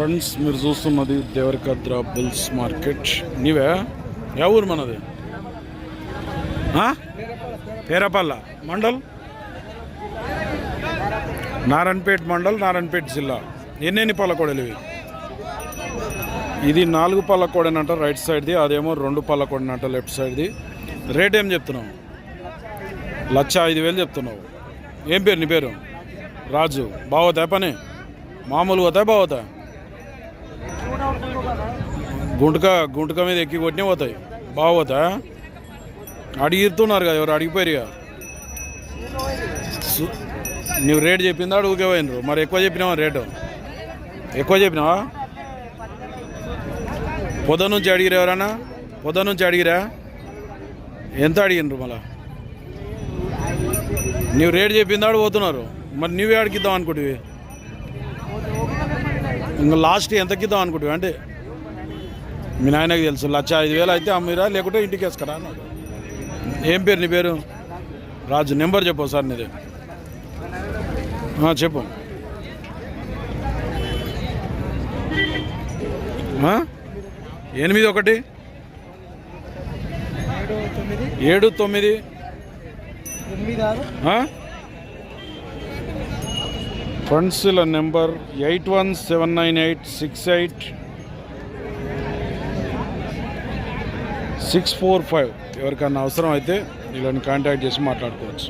Friends మీరు చూస్తున్నది Devarakadra bulls market నీవే? ఏ ఊరు మనది? పేరపల్ల మండల్? నారాయణపేట్ మండల్ నారాయణపేట్ జిల్లా. ఎన్నెన్ని పల్లకోడలు ఇవి? ఇది నాలుగు పళ్ళకోడనంట రైట్ సైడ్ది అదేమో రెండు పళ్ళకోడనంట లెఫ్ట్ సైడ్ది రేట్ ఏం చెప్తున్నావు? లక్ష ఐదు వేలు చెప్తున్నావు. ఏం పేరు నీ పేరు? రాజు. బాగోతాయి పని? మామూలుగా పోతాయి? బాగోతాయి గుంటక గుంటక మీద ఎక్కి కొట్టినే పోతాయి. బాగోతా అడిగిస్తున్నారు కదా ఎవరు? అడిగిపోయారు ఇక. నువ్వు రేట్ చెప్పిందా? అడుగుకేవైనరు మరి ఎక్కువ చెప్పినావా రేటు? ఎక్కువ చెప్పినావా? పొద్దు నుంచి అడిగిరా ఎవరన్నా? పొద్దు నుంచి అడిగిరా? ఎంత అడిగినరు మళ్ళా? నువ్వు రేట్ చెప్పిందా? పోతున్నారు. మరి నువ్వే అడిగిద్దాం అనుకుంటువి. ఇంకా లాస్ట్ ఎంతకి ఇద్దాం అనుకుంటువి? అంటే మీ నాయనకి తెలుసు లక్ష ఐదు వేలు అయితే అమ్మిరా లేకుంటే ఇంటికి వేసుకురా అన్నాడు. ఏం పేరు నీ పేరు? రాజు నెంబర్ చెప్పు సార్ నీది. చెప్పు. ఎనిమిది ఒకటి? ఏడు తొమ్మిది. ఫ్రెండ్స్ల number eight one seven nine eight six eight six four five ఎవరికన్నా అవసరం అయితే వీళ్ళని కాంటాక్ట్ చేసి మాట్లాడుకోవచ్చు.